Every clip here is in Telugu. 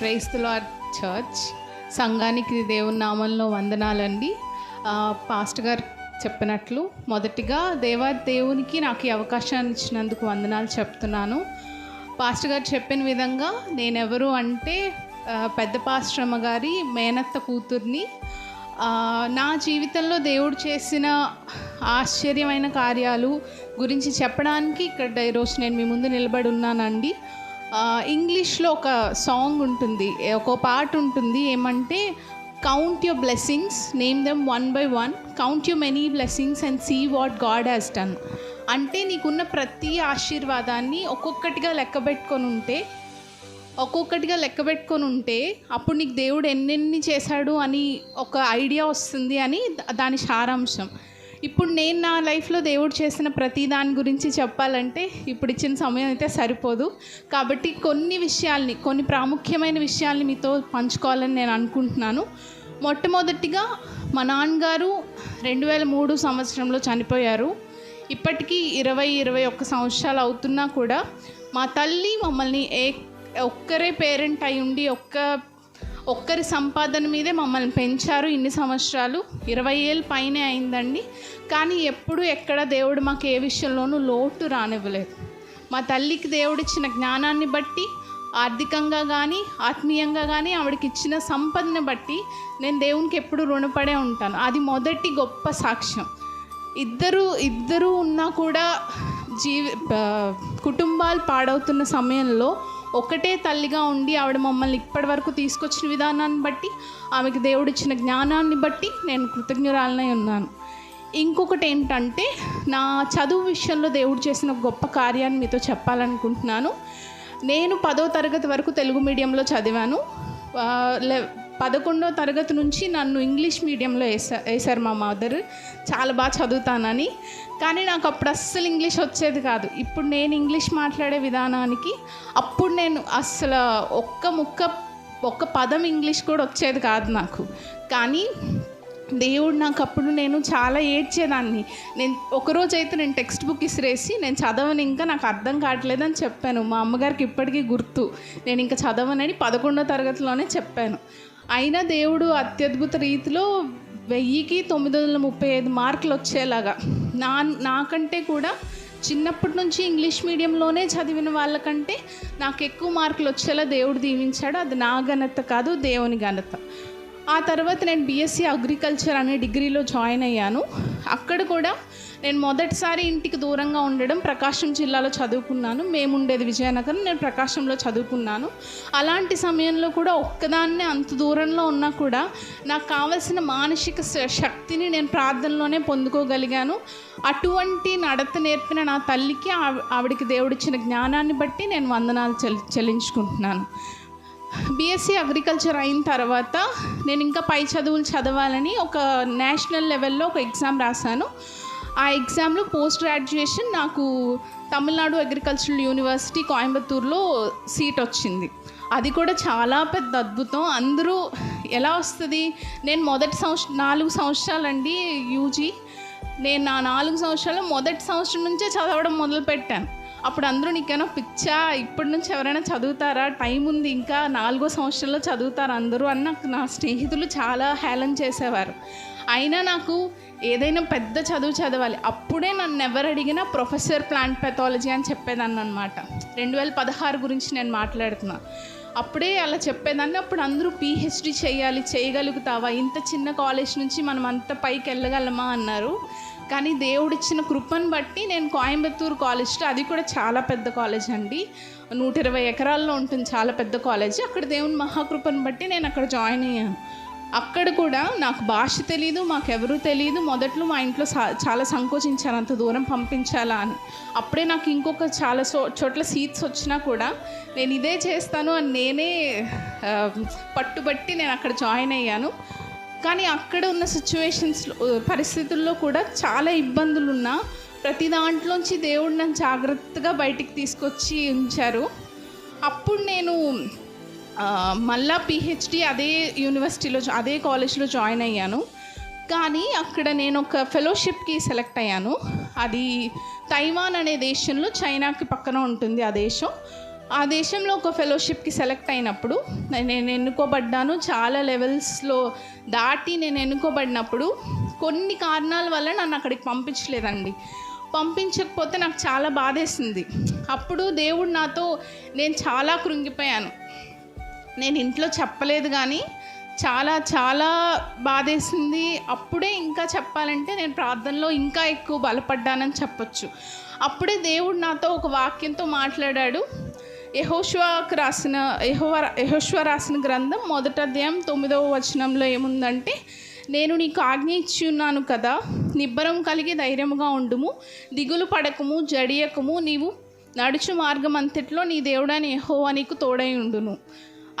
క్రైస్తలార్ చర్చ్. సంఘానికి దేవుని నామంలో వందనాలండి. పాస్ట్ పాస్టర్ గారు చెప్పినట్లు మొదటిగా దేవా దేవునికి నాకు ఈ అవకాశాన్ని ఇచ్చినందుకు వందనాలు చెప్తున్నాను. పాస్టర్ గారు చెప్పిన విధంగా నేనెవరు అంటే పెద్ద పాశ్రమ గారి మేనత్త కూతుర్ని. నా జీవితంలో దేవుడు చేసిన ఆశ్చర్యమైన కార్యాలు గురించి చెప్పడానికి ఇక్కడ ఈరోజు నేను మీ ముందు నిలబడి ఉన్నానండి. ఇంగ్లీష్లో ఒక సాంగ్ ఉంటుంది ఒక పాట ఉంటుంది ఏమంటే count your blessings name them one by one count your many blessings and see what God has done అంటే నీకున్న ప్రతి ఆశీర్వాదాన్ని ఒక్కొక్కటిగా లెక్క పెట్టుకొని ఉంటే ఒక్కొక్కటిగా లెక్క పెట్టుకొని ఉంటే అప్పుడు నీకు దేవుడు ఎన్నెన్ని చేశాడు అని ఒక ఐడియా వస్తుంది అని దాని సారాంశం. ఇప్పుడు నేను నా లైఫ్లో దేవుడు చేసిన ప్రతి దాని గురించి చెప్పాలంటే ఇప్పుడు ఇచ్చిన సమయం అయితే సరిపోదు. కాబట్టి కొన్ని విషయాల్ని కొన్ని ప్రాముఖ్యమైన విషయాల్ని మీతో పంచుకోవాలని నేను అనుకుంటున్నాను. మొట్టమొదటిగా మా నాన్నగారు రెండు వేల మూడు సంవత్సరంలో చనిపోయారు. ఇప్పటికీ ఇరవై ఇరవై ఒక్క సంవత్సరాలు అవుతున్నా కూడా మా తల్లి మమ్మల్ని ఏ ఒక్కరే పేరెంట్ అయి ఉండి ఒక్క ఒక్కరి సంపాదన మీదే మమ్మల్ని పెంచారు ఇన్ని సంవత్సరాలు. ఇరవై ఏళ్ళు పైనే అయిందండి. కానీ ఎప్పుడు ఎక్కడ దేవుడు మాకు ఏ విషయంలోనూ లోటు రానివ్వలేదు. మా తల్లికి దేవుడిచ్చిన జ్ఞానాన్ని బట్టి ఆర్థికంగా కానీ ఆత్మీయంగా కానీ ఆవిడకి ఇచ్చిన సంపదను బట్టి నేను దేవునికి ఎప్పుడు రుణపడే ఉంటాను. అది మొదటి గొప్ప సాక్ష్యం. ఇద్దరు ఇద్దరు ఉన్నా కూడా జీవి కుటుంబాలు పాడవుతున్న సమయంలో ఒకటే తల్లిగా ఉండి ఆవిడ మమ్మల్ని ఇప్పటి వరకు తీసుకొచ్చిన విధానాన్ని బట్టి ఆమెకి దేవుడిచ్చిన జ్ఞానాన్ని బట్టి నేను కృతజ్ఞురాలనై ఉన్నాను. ఇంకొకటి ఏంటంటే నా చదువు విషయంలో దేవుడు చేసిన గొప్ప కార్యాన్ని మీతో చెప్పాలనుకుంటున్నాను. నేను పదో తరగతి వరకు తెలుగు మీడియంలో చదివాను. పదకొండో తరగతి నుంచి నన్ను ఇంగ్లీష్ మీడియంలో వేసా వేశారు మా మదర్. చాలా బాగా చదువుతానని. కానీ నాకు అప్పుడు అస్సలు ఇంగ్లీష్ వచ్చేది కాదు. ఇప్పుడు నేను ఇంగ్లీష్ మాట్లాడే విధానానికి అప్పుడు నేను అస్సలు ఒక్క ముక్క ఒక్క పదం ఇంగ్లీష్ కూడా వచ్చేది కాదు నాకు. కానీ దేవుడు నాకు అప్పుడు నేను చాలా ఏడ్చేదాన్ని. నేను ఒకరోజు అయితే నేను టెక్స్ట్ బుక్ ఇసిరేసి నేను చదవను ఇంకా నాకు అర్థం కావట్లేదని చెప్పాను. మా అమ్మగారికి ఇప్పటికీ గుర్తు. నేను ఇంకా చదవనని పదకొండో తరగతిలోనే చెప్పాను. అయినా దేవుడు అత్యద్భుత రీతిలో వెయ్యికి తొమ్మిది వందల ముప్పై ఐదు మార్కులు వచ్చేలాగా. నా నాకంటే కూడా చిన్నప్పటి నుంచి ఇంగ్లీష్ మీడియంలోనే చదివిన వాళ్ళకంటే నాకు ఎక్కువ మార్కులు వచ్చేలా దేవుడు దీవించాడు. అది నా ఘనత కాదు దేవుని ఘనత. ఆ తర్వాత నేను బీఎస్సీ అగ్రికల్చర్ అనే డిగ్రీలో జాయిన్ అయ్యాను. అక్కడ కూడా నేను మొదటిసారి ఇంటికి దూరంగా ఉండడం ప్రకాశం జిల్లాలో చదువుకున్నాను. మేము ఉండేది విజయనగరం నేను ప్రకాశంలో చదువుకున్నాను. అలాంటి సమయంలో కూడా ఒక్కదాన్నే అంత దూరంలో ఉన్నా కూడా నాకు కావలసిన మానసిక శ- శక్తిని నేను ప్రార్థనలోనే పొందుకోగలిగాను. అటువంటి నడత నేర్పిన నా తల్లికి ఆవిడకి దేవుడిచ్చిన జ్ఞానాన్ని బట్టి నేను వందనాలు చెల్లించుకుంటున్నాను. బీఎస్సీ అగ్రికల్చర్ అయిన తర్వాత నేను ఇంకా పై చదువులు చదవాలని ఒక నేషనల్ లెవెల్లో ఒక ఎగ్జామ్ రాశాను. ఆ ఎగ్జామ్లో పోస్ట్ గ్రాడ్యుయేషన్ నాకు తమిళనాడు అగ్రికల్చరల్ యూనివర్సిటీ కోయంబత్తూరులో సీట్ వచ్చింది. అది కూడా చాలా పెద్ద అద్భుతం. అందరూ ఎలా వస్తుంది? నేను మొదటి సంవత్సరం నాలుగు సంవత్సరాలండి యూజీ నేను నా నాలుగు సంవత్సరాలు మొదటి సంవత్సరం నుంచే చదవడం మొదలుపెట్టాను. అప్పుడు అందరూ నీకేనా పిచ్చా? ఇప్పటి నుంచి ఎవరైనా చదువుతారా? టైం ఉంది ఇంకా నాలుగో సంవత్సరంలో చదువుతారు అందరూ అని నాకు నా స్నేహితులు చాలా హేళన చేసేవారు. అయినా నాకు ఏదైనా పెద్ద చదువు చదవాలి. అప్పుడే నన్ను ఎవరు అడిగినా ప్రొఫెసర్ ప్లాంట్ పెథాలజీ అని చెప్పేదాన్ని అనమాట రెండు వేల పదహారు గురించి నేను మాట్లాడుతున్నా. అప్పుడే అలా చెప్పేదాన్ని. అప్పుడు అందరూ పిహెచ్డి చేయాలి చేయగలుగుతావా? ఇంత చిన్న కాలేజ్ నుంచి మనం అంత పైకి వెళ్ళగలమా? అన్నారు. కానీ దేవుడిచ్చిన కృపను బట్టి నేను కోయంబత్తూరు కాలేజ్లో అది కూడా చాలా పెద్ద కాలేజ్ అండి. నూట ఇరవై ఎకరాల్లో ఉంటుంది చాలా పెద్ద కాలేజ్. అక్కడ దేవుని మహాకృపను బట్టి నేను అక్కడ జాయిన్ అయ్యాను. అక్కడ కూడా నాకు భాష తెలియదు మాకెవరూ తెలియదు మొదట్లో మా ఇంట్లో సా- చాలా సంకోచించాను అంత దూరం పంపించాలా అని. అప్పుడే నాకు ఇంకొక చాలా సో చోట్ల సీట్స్ వచ్చినా కూడా నేను ఇదే చేస్తాను అని నేనే పట్టుబట్టి నేను అక్కడ జాయిన్ అయ్యాను. కానీ అక్కడ ఉన్న సిచ్యువేషన్స్ పరిస్థితుల్లో కూడా చాలా ఇబ్బందులు ఉన్నా ప్రతి దాంట్లోంచి దేవుడు నన్ను జాగ్రత్తగా బయటికి తీసుకొచ్చి ఉంచారు. అప్పుడు నేను మళ్ళా పిహెచ్డి అదే యూనివర్సిటీలో అదే కాలేజ్లో జాయిన్ అయ్యాను. కానీ అక్కడ నేను ఒక ఫెలోషిప్కి సెలెక్ట్ అయ్యాను. అది తైవాన్ అనే దేశంలో చైనాకి పక్కన ఉంటుంది ఆ దేశం. ఆ దేశంలో ఒక ఫెలోషిప్కి సెలెక్ట్ అయినప్పుడు నేను ఎన్నుకోబడ్డాను చాలా లెవెల్స్లో దాటి నేను ఎన్నుకోబడినప్పుడు కొన్ని కారణాల వల్ల నన్ను అక్కడికి పంపించలేదండి. పంపించకపోతే నాకు చాలా బాధేసింది. అప్పుడు దేవుడు నాతో నేను చాలా కృంగిపోయాను. నేను ఇంట్లో చెప్పలేదు కానీ చాలా చాలా బాధేసింది. అప్పుడే ఇంకా చెప్పాలంటే నేను ప్రార్థనలో ఇంకా ఎక్కువ బలపడ్డానని చెప్పొచ్చు. అప్పుడే దేవుడు నాతో ఒక వాక్యంతో మాట్లాడాడు. యహోష్వాకు రాసిన యహోవ యహోష్వ రాసిన గ్రంథం మొదట అధ్యాయం తొమ్మిదవ వచనంలో ఏముందంటే నేను నీకు ఆజ్ఞ ఇచ్చి ఉన్నాను కదా నిబ్బరం కలిగి ధైర్యముగా ఉండుము దిగులు పడకము జడియకము నీవు నడుచు మార్గం అంతట్లో నీ దేవుడని యెహోవా నీకు తోడై ఉండును.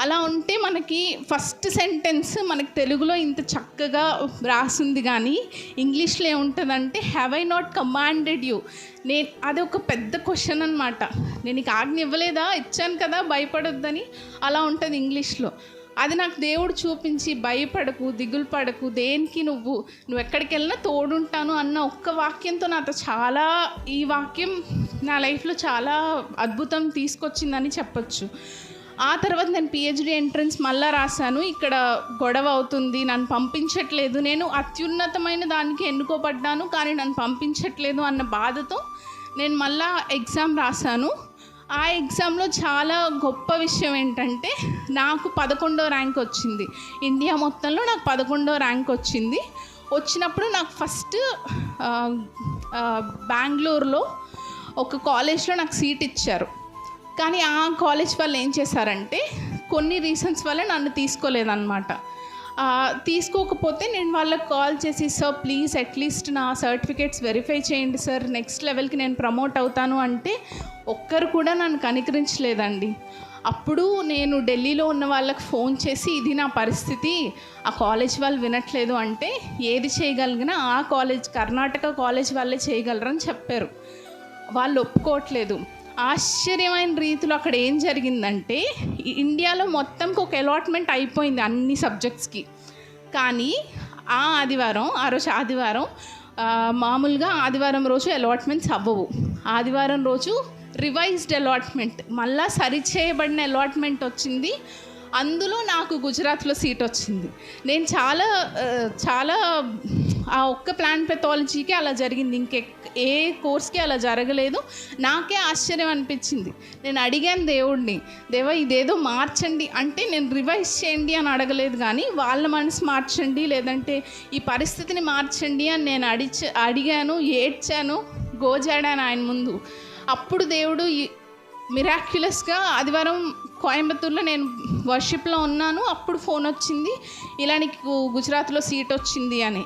అలా ఉంటే మనకి ఫస్ట్ సెంటెన్స్ మనకి తెలుగులో ఇంత చక్కగా రాసింది కానీ ఇంగ్లీష్లో ఏముంటుందంటే have I not commanded you నేను అది ఒక పెద్ద క్వశ్చన్ అనమాట నేను నీకు ఆజ్ఞ ఇవ్వలేదా? ఇచ్చాను కదా భయపడొద్దని. అలా ఉంటుంది ఇంగ్లీష్లో. అది నాకు దేవుడు చూపించి భయపడకు దిగులు పడకు దేనికి నువ్వు నువ్వు ఎక్కడికి వెళ్ళినా తోడుంటాను అన్న ఒక్క వాక్యంతో నాతో చాలా ఈ వాక్యం నా లైఫ్లో చాలా అద్భుతం తీసుకొచ్చిందని చెప్పొచ్చు. ఆ తర్వాత నేను పిహెచ్డి ఎంట్రన్స్ మళ్ళీ రాశాను. ఇక్కడ గొడవ అవుతుంది నన్ను పంపించట్లేదు. నేను అత్యున్నతమైన దానికి ఎన్నుకోబడ్డాను కానీ నన్ను పంపించట్లేదు అన్న బాధతో నేను మళ్ళా ఎగ్జామ్ రాశాను. ఆ ఎగ్జామ్లో చాలా గొప్ప విషయం ఏంటంటే నాకు పదకొండో ర్యాంక్ వచ్చింది. ఇండియా మొత్తంలో నాకు పదకొండో ర్యాంక్ వచ్చింది. వచ్చినప్పుడు నాకు ఫస్ట్ బెంగళూరులో ఒక కాలేజ్లో నాకు సీట్ ఇచ్చారు. కానీ ఆ కాలేజ్ వాళ్ళు ఏం చేశారంటే కొన్ని రీజన్స్ వల్ల నన్ను తీసుకోలేదన్నమాట. తీసుకోకపోతే నేను వాళ్ళకి కాల్ చేసి సార్ ప్లీజ్ అట్లీస్ట్ నా సర్టిఫికేట్స్ వెరిఫై చేయండి సార్ నెక్స్ట్ లెవెల్కి నేను ప్రమోట్ అవుతాను. అంటే ఒక్కరు కూడా నన్ను కనికరించలేదండి. అప్పుడు నేను ఢిల్లీలో ఉన్న వాళ్ళకి ఫోన్ చేసి ఇది నా పరిస్థితి. ఆ కాలేజ్ వాళ్ళు వినట్లేదు. అంటే ఏది చేయగలిగినా ఆ కాలేజ్ కర్ణాటక కాలేజ్ వాళ్ళే చేయగలరని చెప్పారు. వాళ్ళు ఒప్పుకోవట్లేదు. ఆశ్చర్యమైన రీతిలో అక్కడ ఏం జరిగిందంటే ఇండియాలో మొత్తంకి ఒక అలాట్మెంట్ అయిపోయింది అన్ని సబ్జెక్ట్స్కి. కానీ ఆ ఆదివారం ఆ రోజు ఆదివారం మామూలుగా ఆదివారం రోజు అలాట్మెంట్స్ అవ్వవు. ఆదివారం రోజు రివైజ్డ్ అలాట్మెంట్ మళ్ళా సరిచేయబడిన అలాట్మెంట్ వచ్చింది. అందులో నాకు గుజరాత్లో సీట్ వచ్చింది. నేను చాలా చాలా ఆ ఒక్క ప్లాన్ పెథాలజీకి అలా జరిగింది ఇంకెక్ ఏ కోర్స్కి అలా జరగలేదు. నాకే ఆశ్చర్యం అనిపించింది. నేను అడిగాను దేవుడిని దేవా ఇదేదో మార్చండి. అంటే నేను రివైజ్ చేయండి అని అడగలేదు కానీ వాళ్ళ మనసు మార్చండి లేదంటే ఈ పరిస్థితిని మార్చండి అని నేను అడిచ అడిగాను ఏడ్చాను గోజాడాను ఆయన ముందు. అప్పుడు దేవుడు మిరాక్యులస్గా ఆదివారం కోయంబత్తూర్లో నేను వర్షిప్లో ఉన్నాను. అప్పుడు ఫోన్ వచ్చింది ఇలా నీకు గుజరాత్లో సీట్ వచ్చింది అని.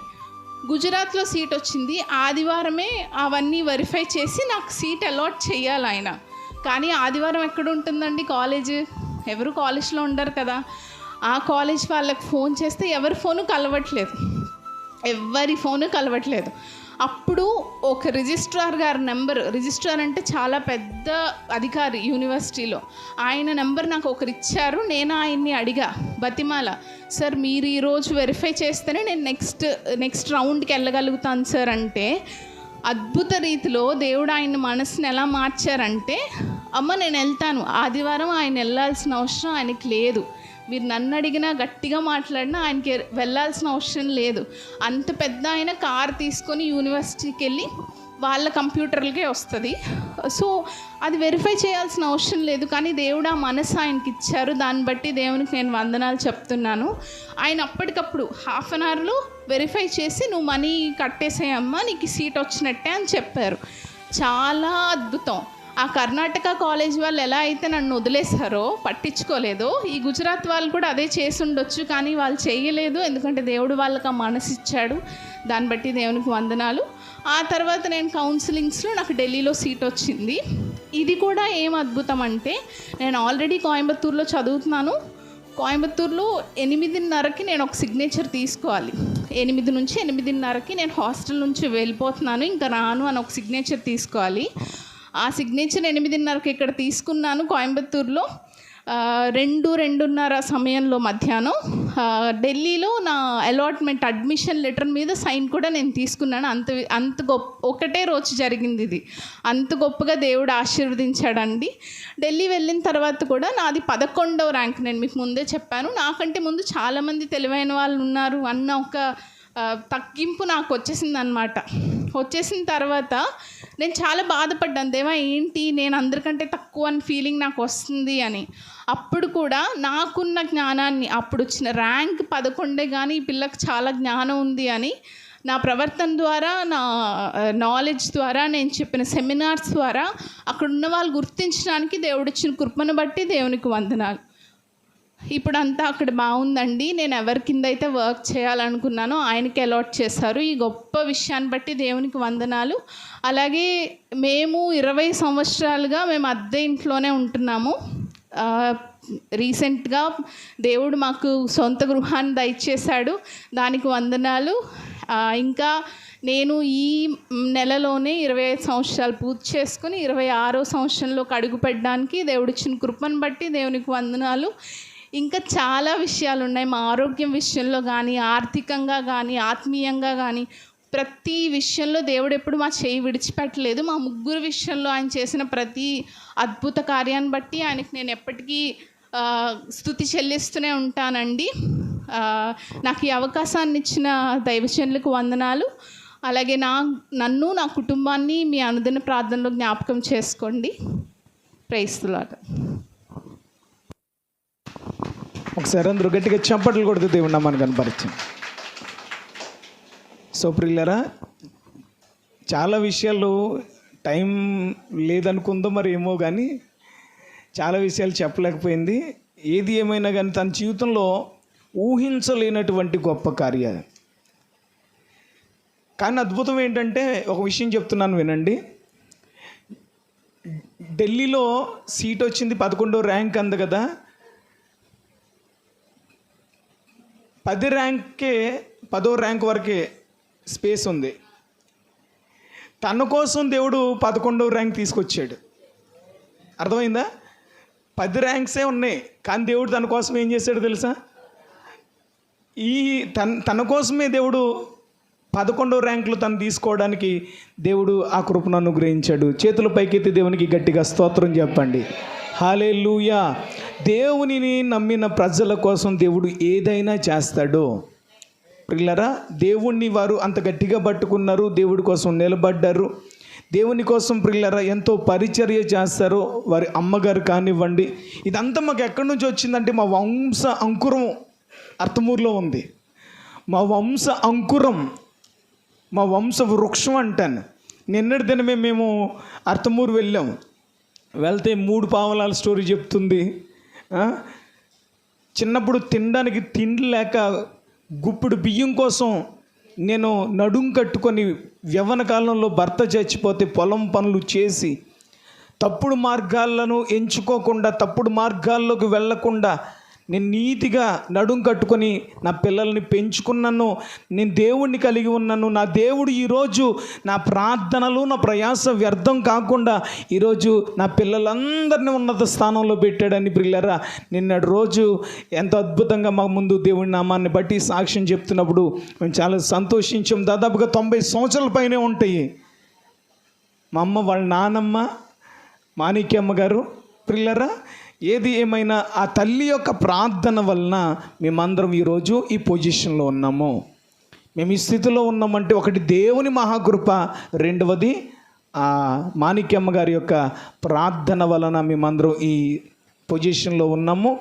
గుజరాత్లో సీట్ వచ్చింది. ఆదివారమే అవన్నీ వెరిఫై చేసి నాకు సీట్ అలాట్ చేయాలి ఆయన. కానీ ఆదివారం ఎక్కడ ఉంటుందండి కాలేజ్? ఎవరు కాలేజ్లో ఉండరు కదా. ఆ కాలేజ్ వాళ్ళకి ఫోన్ చేస్తే ఎవరి ఫోను కలవట్లేదు. ఎవరి ఫోను కలవట్లేదు. అప్పుడు ఒక రిజిస్ట్రార్ గారి నెంబర్ రిజిస్ట్రార్ అంటే చాలా పెద్ద అధికారి యూనివర్సిటీలో. ఆయన నెంబర్ నాకు ఒకరు ఇచ్చారు నేను ఆయన్ని అడిగా బతిమాల సార్ మీరు ఈరోజు వెరిఫై చేస్తేనే నేను నెక్స్ట్ నెక్స్ట్ రౌండ్కి వెళ్ళగలుగుతాను సార్ అంటే అద్భుత రీతిలో దేవుడు ఆయన మనసుని ఎలా మార్చారంటే అమ్మ నేను వెళ్తాను. ఆదివారం ఆయన వెళ్ళాల్సిన అవసరం ఆయనకి లేదు. మీరు నన్ను అడిగినా గట్టిగా మాట్లాడినా ఆయనకి వెళ్ళాల్సిన అవసరం లేదు. అంత పెద్ద ఆయన కార్ తీసుకొని యూనివర్సిటీకి వెళ్ళి వాళ్ళ కంప్యూటర్లకే వస్తుంది. సో అది వెరిఫై చేయాల్సిన అవసరం లేదు. కానీ దేవుడు ఆ మనసు ఆయనకి ఇచ్చారు. దాన్ని బట్టి దేవునికి నేను వందనాలు చెప్తున్నాను. ఆయన అప్పటికప్పుడు హాఫ్ అన్ అవర్లో వెరిఫై చేసి నువ్వు మనీ కట్టేసేయమ్మా నీకు సీట్ వచ్చినట్టే అని చెప్పారు. చాలా అద్భుతం. ఆ కర్ణాటక కాలేజ్ వాళ్ళు ఎలా అయితే నన్ను వదిలేశారో పట్టించుకోలేదో. ఈ గుజరాత్ వాళ్ళు కూడా అదే చేసి ఉండొచ్చు కానీ వాళ్ళు చేయలేదు. ఎందుకంటే దేవుడు వాళ్ళకి ఆ మనసు ఇచ్చాడు. దాన్ని బట్టి దేవునికి వందనాలు. ఆ తర్వాత నేను కౌన్సిలింగ్స్లో నాకు ఢిల్లీలో సీట్ వచ్చింది. ఇది కూడా ఏం అద్భుతం అంటే నేను ఆల్రెడీ కోయంబత్తూర్లో చదువుతున్నాను. కోయంబత్తూరులో ఎనిమిదిన్నరకి నేను ఒక సిగ్నేచర్ తీసుకోవాలి. ఎనిమిది నుంచి ఎనిమిదిన్నరకి నేను హాస్టల్ నుంచి వెళ్ళిపోతున్నాను. ఇంకా రాను అని ఒక సిగ్నేచర్ తీసుకోవాలి. ఆ సిగ్నేచర్ ఎనిమిదిన్నరకు ఇక్కడ తీసుకున్నాను కోయంబత్తూర్లో. రెండు రెండున్నర సమయంలో మధ్యాహ్నం. ఢిల్లీలో నా అలాట్మెంట్ అడ్మిషన్ లెటర్ మీద సైన్ కూడా నేను తీసుకున్నాను. అంత అంత గొప్ప ఒకటే రోజు జరిగింది ఇది. అంత గొప్పగా దేవుడు ఆశీర్వదించాడండి. ఢిల్లీ వెళ్ళిన తర్వాత కూడా నాది పదకొండవ ర్యాంక్ నేను మీకు ముందే చెప్పాను. నాకంటే ముందు చాలామంది తెలివైన వాళ్ళు ఉన్నారు అన్న ఒక తగ్గింపు నాకు వచ్చేసింది అనమాట వచ్చేసిన తర్వాత నేను చాలా బాధపడ్డాను. దేవా ఏంటి? నేను అందరికంటే తక్కువ అని ఫీలింగ్ నాకు వస్తుంది అని. అప్పుడు కూడా నాకున్న జ్ఞానాన్ని అప్పుడు వచ్చిన ర్యాంక్ పదకొండే కానీ ఈ పిల్లకి చాలా జ్ఞానం ఉంది అని నా ప్రవర్తన ద్వారా నా నాలెడ్జ్ ద్వారా నేను చెప్పిన సెమినార్స్ ద్వారా అక్కడ ఉన్న వాళ్ళు గుర్తించడానికి దేవుడిచ్చిన కృపను బట్టి దేవునికి వందనాలు. ఇప్పుడంతా అక్కడ బాగుందండి. నేను ఎవరి కింద అయితే వర్క్ చేయాలనుకున్నానో ఆయనకి అలాట్ చేశారు. ఈ గొప్ప విషయాన్ని బట్టి దేవునికి వందనాలు. అలాగే మేము ఇరవై సంవత్సరాలుగా మేము అద్దె ఇంట్లోనే ఉంటున్నాము. రీసెంట్గా దేవుడు మాకు సొంత గృహాన్ని దయచేశాడు. దానికి వందనాలు. ఇంకా నేను ఈ నెలలోనే ఇరవై ఐదు సంవత్సరాలు పూర్తి చేసుకుని ఇరవై ఆరో సంవత్సరంలోకి అడుగుపెట్టడానికి దేవుడిచ్చిన కృపను బట్టి దేవునికి వందనాలు. ఇంకా చాలా విషయాలు ఉన్నాయి మా ఆరోగ్యం విషయంలో కానీ ఆర్థికంగా కానీ ఆత్మీయంగా కానీ ప్రతి విషయంలో దేవుడు ఎప్పుడు మా చేయి విడిచిపెట్టలేదు. మా ముగ్గురు విషయంలో ఆయన చేసిన ప్రతి అద్భుత కార్యాన్ని బట్టి ఆయనకి నేను ఎప్పటికీ స్థుతి చెల్లిస్తూనే ఉంటానండి. నాకు ఈ అవకాశాన్ని ఇచ్చిన దైవచనులకు వందనాలు. అలాగే నా నన్ను నా కుటుంబాన్ని మీ అనుదిన ప్రార్థనలో జ్ఞాపకం చేసుకోండి. ప్రైస్తులాట ఒకసారి అందరూ గట్టిగా చంపట్లు కొడుతూ దేవుడు నమ్మని కనపరిచింది సో ప్రిల్లరా చాలా విషయాలు టైం లేదనుకుందో మరి ఏమో కానీ చాలా విషయాలు చెప్పలేకపోయింది. ఏది ఏమైనా కానీ తన జీవితంలో ఊహించలేనటువంటి గొప్ప కార్యాలు. కానీ అద్భుతం ఏంటంటే ఒక విషయం చెప్తున్నాను వినండి. ఢిల్లీలో సీట్ వచ్చింది పదకొండో ర్యాంక్ అంది కదా. పది ర్యాంక్కే పదో ర్యాంక్ వరకే స్పేస్ ఉంది. తన కోసం దేవుడు పదకొండవ ర్యాంక్ తీసుకొచ్చాడు. అర్థమైందా? పది ర్యాంక్సే ఉన్నాయి కానీ దేవుడు తన కోసం ఏం చేశాడు తెలుసా? ఈ తన తన కోసమే దేవుడు పదకొండవ ర్యాంకులు తను తీసుకోవడానికి దేవుడు ఆ కృపను అనుగ్రహించాడు. చేతులు పైకెత్తి దేవునికి గట్టిగా స్తోత్రం చెప్పండి. హాలే లూయా దేవునిని నమ్మిన ప్రజల కోసం దేవుడు ఏదైనా చేస్తాడు. పిల్లరా దేవుణ్ణి వారు అంత గట్టిగా పట్టుకున్నారు దేవుడి కోసం నిలబడ్డారు. దేవుని కోసం పిల్లరా ఎంతో పరిచర్య చేస్తారు. వారి అమ్మగారు కానివ్వండి ఇదంతా మాకు ఎక్కడి నుంచి వచ్చిందంటే మా వంశ అంకురం అర్థమూరులో ఉంది. మా వంశ అంకురం మా వంశ వృక్షం అంటాను. నిన్నటి దినమే మేము అర్థమూరు వెళ్ళాం. వెళ్తే మూడు పావలాల స్టోరీ చెప్తుంది. చిన్నప్పుడు తినడానికి తిండి లేక గుప్పుడు బియ్యం కోసం నేను నడుం కట్టుకొని వ్యవన కాలంలో భర్త చచ్చిపోతే పొలం పనులు చేసి తప్పుడు మార్గాలను ఎంచుకోకుండా తప్పుడు మార్గాల్లోకి వెళ్ళకుండా నేను నీతిగా నడుం కట్టుకొని నా పిల్లల్ని పెంచుకున్నాను నేను దేవుణ్ణి కలిగి ఉన్నాను. నా దేవుడు ఈరోజు నా ప్రార్థనలు నా ప్రయాస వ్యర్థం కాకుండా ఈరోజు నా పిల్లలందరినీ ఉన్నత స్థానంలో పెట్టాడని పిల్లరా నిన్నటి రోజు ఎంత అద్భుతంగా మా ముందు దేవుడి నామాన్ని బట్టి సాక్ష్యం చెప్తున్నప్పుడు మేము చాలా సంతోషించాం. దాదాపుగా తొంభై సంవత్సరాల పైనే ఉంటాయి. మా అమ్మ వాళ్ళ నానమ్మ మాణిక్యమ్మ గారు పిల్లరా ఏది ఏమైనా ఆ తల్లి యొక్క ప్రార్థన వలన మేమందరం ఈరోజు ఈ పొజిషన్లో ఉన్నాము. మేము ఈ స్థితిలో ఉన్నామంటే ఒకటి దేవుని మహాకృప రెండవది ఆ మాణిక్యమ్మ గారి యొక్క ప్రార్థన వలన మేమందరం ఈ పొజిషన్లో ఉన్నాము.